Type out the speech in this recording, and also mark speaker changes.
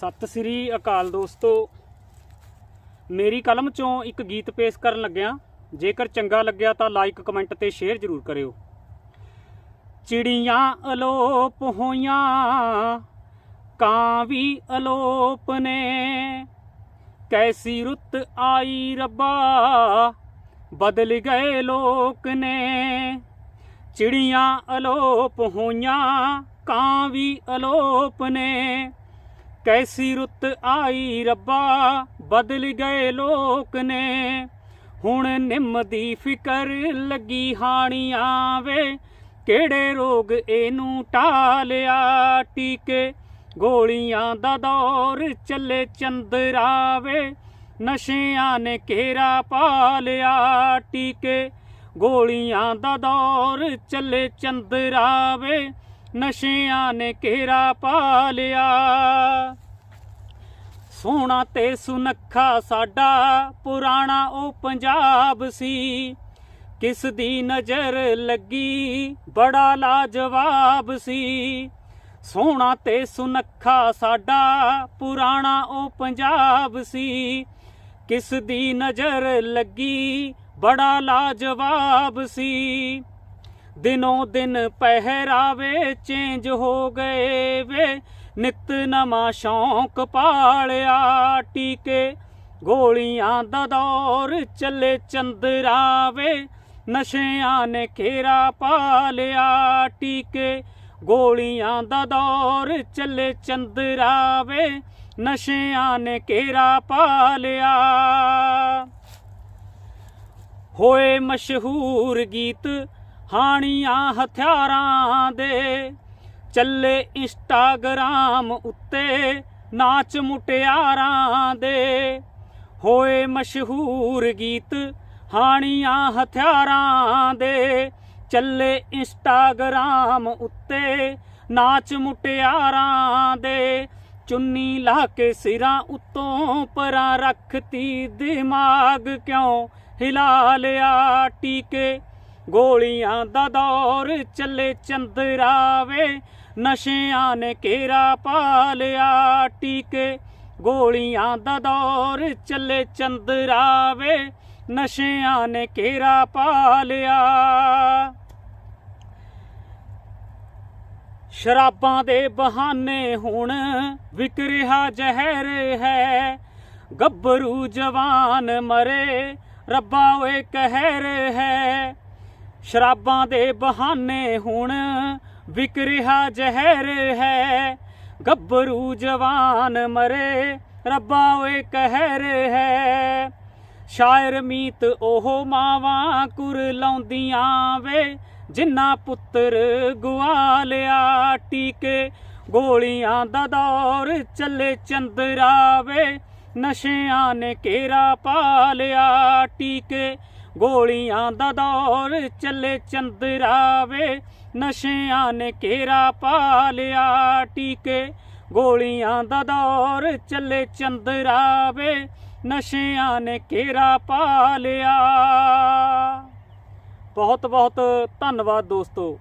Speaker 1: ਸਤਿ ਸ੍ਰੀ ਅਕਾਲ ਦੋਸਤੋ। ਮੇਰੀ ਕਲਮ ਚੋਂ ਇੱਕ ਗੀਤ ਪੇਸ਼ ਕਰਨ ਲੱਗਿਆ। ਜੇਕਰ ਚੰਗਾ ਲੱਗਿਆ ਤਾਂ ਲਾਈਕ ਕਮੈਂਟ ਤੇ ਸ਼ੇਅਰ ਜ਼ਰੂਰ ਕਰਿਓ। ਚਿੜੀਆਂ ਅਲੋਪ ਹੋਈਆਂ ਕਾਂ ਵੀ ਅਲੋਪ ਨੇ। ਕੈਸੀ ਰੁੱਤ ਆਈ ਰੱਬਾ, ਬਦਲ ਗਏ ਲੋਕ ਨੇ। ਚਿੜੀਆਂ ਅਲੋਪ ਹੋਈਆਂ ਕਾਂ ਵੀ ਅਲੋਪ ਨੇ। ਕੈਸੀ ਰੁੱਤ ਆਈ ਰੱਬਾ, ਬਦਲ ਗਏ ਲੋਕ ਨੇ। ਹੁਣ ਨਿੰਮ ਦੀ ਫਿਕਰ ਲੱਗੀ ਹਾਣੀਆਂ ਵੇ, ਕਿਹੜੇ ਰੋਗ ਇਹਨੂੰ ਟਾਲਿਆ ਟੀਕੇ। ਗੋਲੀਆਂ ਦਾ ਦੌਰ ਚੱਲੇ ਚੰਦਰਾ ਵੇ, ਨਸ਼ਿਆਂ ਨੇ ਘੇਰਾ ਪਾ ਲਿਆ ਟੀਕੇ। ਗੋਲੀਆਂ ਦਾ ਦੌਰ ਚੱਲੇ ਚੰਦਰਾਵੇ ਨਸ਼ਿਆਂ ਨੇ ਘੇਰਾ ਪਾ ਲਿਆ। ਸੋਹਣਾ ਤੇ ਸੁਨੱਖਾ ਸਾਡਾ, ਪੁਰਾਣਾ ਉਹ ਪੰਜਾਬ ਸੀ। ਕਿਸ ਦੀ ਨਜ਼ਰ ਲੱਗੀ, ਬੜਾ ਲਾਜਵਾਬ ਸੀ। ਸੋਹਣਾ ਤੇ ਸੁਨੱਖਾ ਸਾਡਾ, ਪੁਰਾਣਾ ਉਹ ਪੰਜਾਬ ਸੀ। ਕਿਸ ਦੀ ਨਜ਼ਰ ਲੱਗੀ, ਬੜਾ ਲਾਜਵਾਬ ਸੀ। ਦਿਨੋਂ ਦਿਨ ਪਹਿਰਾਵੇ ਚੇਂਜ ਹੋ ਗਏ ਵੇ। ਨਿਤ ਨਵਾਂ ਸ਼ੌਂਕ ਪਾਲਿਆ ਟੀਕੇ, ਗੋਲੀਆਂ ਦਾ ਦੌਰ ਚੱਲੇ ਚੰਦਰਾ ਵੇ ਨਸ਼ਿਆਂ ਨੇ ਘੇਰਾ ਪਾ ਲਿਆ ਟੀਕੇ, ਗੋਲੀਆਂ ਦਾ ਦੌਰ ਚੱਲੇ ਚੰਦਰਾ ਵੇ ਨਸ਼ਿਆਂ ਨੇ ਘੇਰਾ ਪਾ ਲਿਆ ਹੋਏ ਮਸ਼ਹੂਰ ਗੀਤ ਹਾਣੀਆਂ ਹਥਿਆਰਾਂ ਦੇ। ਚੱਲੇ ਇੰਸਟਾਗ੍ਰਾਮ ਉੱਤੇ ਨਾਚ ਮੁਟਿਆਰਾਂ ਦੇ। ਹੋਏ ਮਸ਼ਹੂਰ ਗੀਤ ਹਾਣੀਆਂ ਹਥਿਆਰਾਂ ਦੇ। ਚੱਲੇ ਇੰਸਟਾਗ੍ਰਾਮ ਉੱਤੇ ਨਾਚ ਮੁਟਿਆਰਾਂ ਦੇ। ਚੁੰਨੀ ਲਾ ਕੇ ਸਿਰਾਂ ਉੱਤੋਂ ਪਰਾਂ ਰੱਖਤੀ ਦਿਮਾਗ ਕਿਉਂ ਹਿਲਾ ਲਿਆ ਟੀਕੇ? ਗੋਲੀਆਂ ਦਾ ਦੌਰ ਚੱਲੇ ਚੰਦਰਾਵੇ, ਨਸ਼ਿਆਂ ਨੇ ਘੇਰਾ ਪਾ ਲਿਆ ਟੀਕੇ। ਗੋਲੀਆਂ ਦਾ ਦੌਰ ਚੱਲੇ ਚੰਦਰਾਵੇ, ਨਸ਼ਿਆਂ ਨੇ ਘੇਰਾ ਪਾ ਲਿਆ। ਸ਼ਰਾਬਾਂ ਦੇ ਬਹਾਨੇ ਹੁਣ ਵਿਕ ਰਿਹਾ ਜ਼ਹਿਰ ਹੈ। ਗੱਭਰੂ ਜਵਾਨ ਮਰੇ, ਰੱਬਾ ਓਏ ਕਹਿਰ ਹੈ। ਸ਼ਰਾਬਾਂ ਦੇ ਬਹਾਨੇ ਹੁਣ ਵਿਕ ਰਿਹਾ ਜ਼ਹਿਰ ਹੈ। ਗੱਭਰੂ ਜਵਾਨ ਮਰੇ, ਰੱਬਾ ਓਏ ਕਹਿਰ ਹੈ। ਸ਼ਾਇਰ ਮੀਤ ਉਹ ਮਾਵਾਂ ਕੁਰ ਲਾਉਂਦੀਆਂ ਵੇ ਜਿੰਨਾ ਪੁੱਤਰ ਗਵਾ ਲਿਆ ਟੀਕੇ, ਗੋਲੀਆਂ ਦਾ ਦੌਰ ਚੱਲੇ ਚੰਦਰਾ ਵੇ, ਨਸ਼ਿਆਂ ਨੇ ਘੇਰਾ ਪਾ ਲਿਆ ਟੀਕੇ। ਗੋਲੀਆਂ ਦਾ ਦੌਰ ਚੱਲੇ ਚੰਦਰਾ ਵੇ ਨਸ਼ਿਆਂ ਨੇ ਘੇਰਾ ਪਾ ਲਿਆ ਟੀਕੇ। ਗੋਲੀਆਂ ਦਾ ਦੌਰ ਚੱਲੇ ਚੰਦਰਾ ਵੇ ਨਸ਼ਿਆਂ ਨੇ ਘੇਰਾ ਪਾ ਲਿਆ। ਬਹੁਤ ਬਹੁਤ ਧੰਨਵਾਦ ਦੋਸਤੋ।